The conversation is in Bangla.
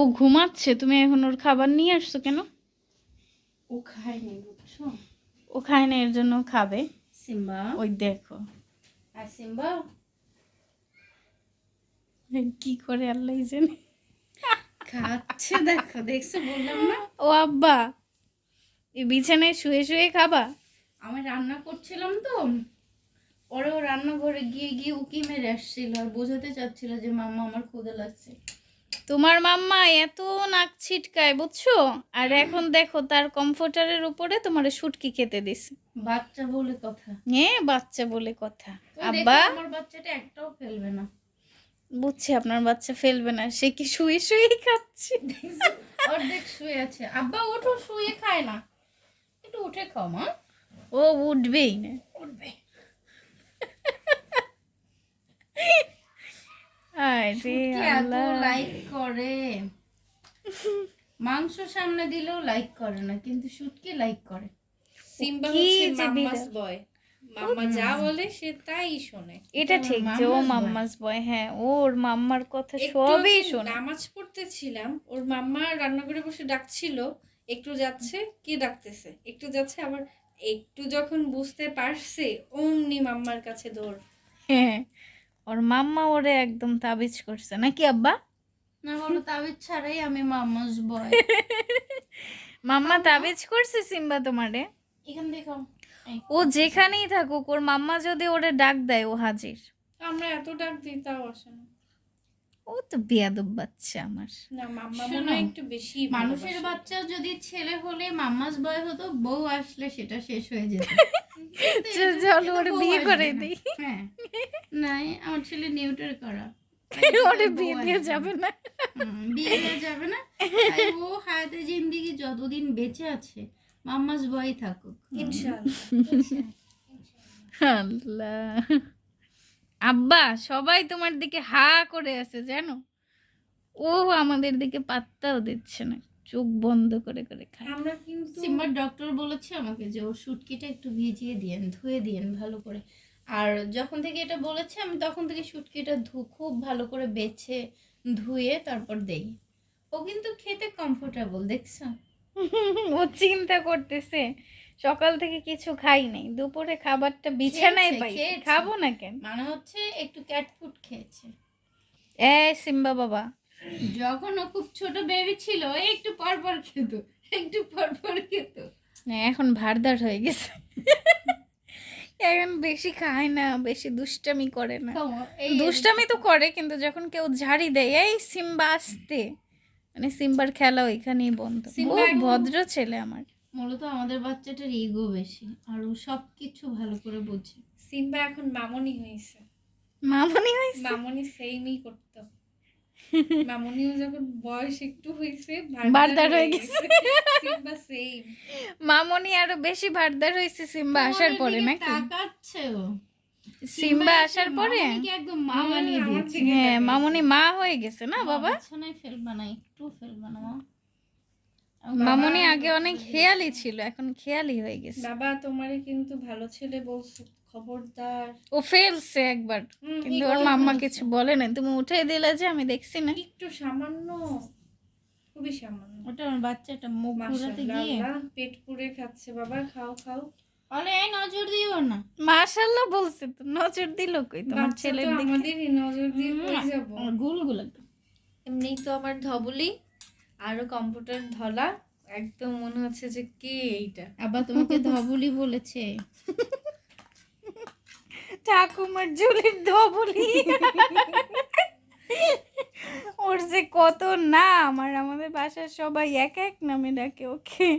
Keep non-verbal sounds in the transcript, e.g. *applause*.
ও ঘুমাচ্ছে তুমি এখন ওর খাবার নিয়ে আসছো কেন? ও খায়নি বুঝছ? ও খায় না এর জন্য খাবে। সিম্বা? ওই দেখো। আর সিম্বা? কি করে আল্লাহ জানে। খাচ্ছে দেখো দেখছ বললাম না। ও আব্বা এই বিছানায় শুয়ে শুয়ে খাবা? আমি রান্না করছিলাম তো। ওরে ও রান্নাঘরে গিয়ে গিয়ে উকি মেরে আসছিল আর বোঝাতে চাচ্ছিল যে মাম্মা আমার ক্ষুদে লাগছে। তোমার মাম্মা এত নাক ছিটকায় বুঝছ? আর এখন দেখো তার কমফোর্টারের উপরে তোমার শুটকি খেতে দিছে। বাচ্চা বলে কথা। হ্যাঁ বাচ্চা বলে কথা। আব্বা? আমার বাচ্চাটা একটাও ফেলবে না। বুঝছি আপনার বাচ্চা ফেলবে না। সে কি শুয়ে শুয়েই খাচ্ছে? অর্ধেক শুয়ে আছে। আব্বা ওঠো শুয়ে খায় না। একটু উঠে খাও মা। ও উঠবেই না। উঠবে। *laughs* আল্লাহ। লাইক করে। মাংস সামনে দিলেও লাইক করে না কিন্তু শুটকি লাইক করে। সিম্বা হচ্ছে মাম্মাস বয় মাম্মা যা বলে সে তাই শোনে। এটা ঠিক যে ও মাম্মাস বয় হ্যাঁ ওর মাম্মার কথা সবই শোনে। নামাজ পড়তেছিলাম ওর মাম্মা রান্নাঘরে বসে ডাকছিল একটু যাচ্ছে কি ডাকতেছে? একটু যাচ্ছে আবার একটু যখন বুঝতে পারছে অমনি মাম্মার কাছে দৌড়। হ্যাঁ। ওর মাম্মা ওরে একদম তাবিজ করছে। নাকি আব্বা? না বলো তাবিজ ছাড়াই আমি মামাস *laughs* বয় মাম্মা তাবিজ করছে সিম্বা তোমারে? এখান দেখো। ও যেখানেই থাকুক ওর মাম্মা যদি ওরে ডাক দেয় ও হাজির। আমরা এত ডাক দিই তাও আসে না। ও তো বেয়াদব বাচ্চা আমার। না মাম্মা মনে হয় একটু বেশি মানুষের বাচ্চা যদি ছেলে হলে মাম্মাস বয় হতো বউ আসলে সেটা শেষ হয়ে যেত। *laughs* চল, ওরে বিয়ে করে। দিই। হ্যাঁ। নাই আমার ছেলে নিউটার করা। *laughs* ওরে বিয়ে দিয়ে যাবে না। বিয়ে দেওয়া যাবে না। ও হায়াতে জিন্দিগি যতদিন বেঁচে আছে মাম্মাস বয় থাকুক। আল্লাহ। আব্বা সবাই তোমার দিকে হা করে আছে জানো? ও আমাদের দিকে পাত্তাও দিচ্ছে না। চোখ বন্ধ করে করে খায়। আমরা কিন্তু সিম্বার ডক্টর বলেছে আমাকে যে ওর শুটকিটা একটু ভিজিয়ে দিয়েন ধুয়ে দিয়েন ভালো করে। আর যখন থেকে এটা বলেছে আমি তখন থেকে শুটকিটা ধু খুব ভালো করে বেছে ধুয়ে তারপর দেই। ও কিন্তু খেতে কমফোর্টেবল দেখছ? *laughs* ও চিন্তা করতেছে সকাল থেকে কিছু খাই নাই দুপুরে খাবারটা বিছানায় পাই খাব না কেন? মানে হচ্ছে একটু ক্যাট ফুড খেয়েছে। এ সিম্বা বাবা। যখন ও খুব ছোট বেবি ছিল একটু পর পর খেত একটু পর পর খেত এখন ভারদার হয়ে গেছে। *laughs* এখন বেশি খায় না বেশি দুষ্টামি করে না। দুষ্টামি তো করে কিন্তু যখন কেউ ঝাড়ি দেয় এই সিম্বা আসতে। মানে সিম্বার খেলা ওইখানেই বন্ধ। খুব ভদ্র ছেলে আমার। মূলত আমাদের বাচ্চাটার ইগো বেশি আর ও সব কিছু ভালো করে বোঝে। সিম্বা এখন মামনি হয়েছে। মামনি হয়েছে? মামনি সেমই করতো। মামনিও যখন বয়স একটু হয়েছে বারদার হয়ে গেছে। সিম্বা সেম মামনি আরও বেশি ভারদার হয়েছে সিম্বা আসার পরে নাকি? তাকাচ্ছে সিম্বা আসার পরে? একদম মা বানিয়ে দিয়েছে। হ্যাঁ। মামনি মা হয়ে গেছে না বাবা? বিছানায় ফেলবা না একটু ফেলবা না মা। মামনি আগে অনেক খেয়ালি ছিল এখন খেয়ালি হয়ে গেছে। বাবা তোমারে কিন্তু ভালো ছেলে বলছে। খবরদার। ও ফেলছে একবার। কিন্তু ওর মাম্মা কিছু বলে না তুমি উঠে দিলে যে আমি দেখছি না। একটু সামান্য খুবই সামান্য। ওটা আমার বাচ্চাটা মুখ ঘুরাতে গিয়ে। পেট পুড়ে খাচ্ছে। বাবা খাও খাও। বলে এই নজর দিও না। মাশাল্লাহ বলছে তো নজর দিল কই তোমার ছেলের দিকে? আমাদেরই নজর দিয়ে কই যাব। গুলগুলো এমনি তো আমার ধবলি আরও কম্পিউটার ধলা। একদম মনে হচ্ছে যে কে এইটা? আবার তোমাকে ধবলি বলেছে। *laughs* ঠাকুমার ঝুলির ধবলি। ওর যে কত নাম, আর আমাদের বাসার সবাই এক এক নামে ডাকে ওকে।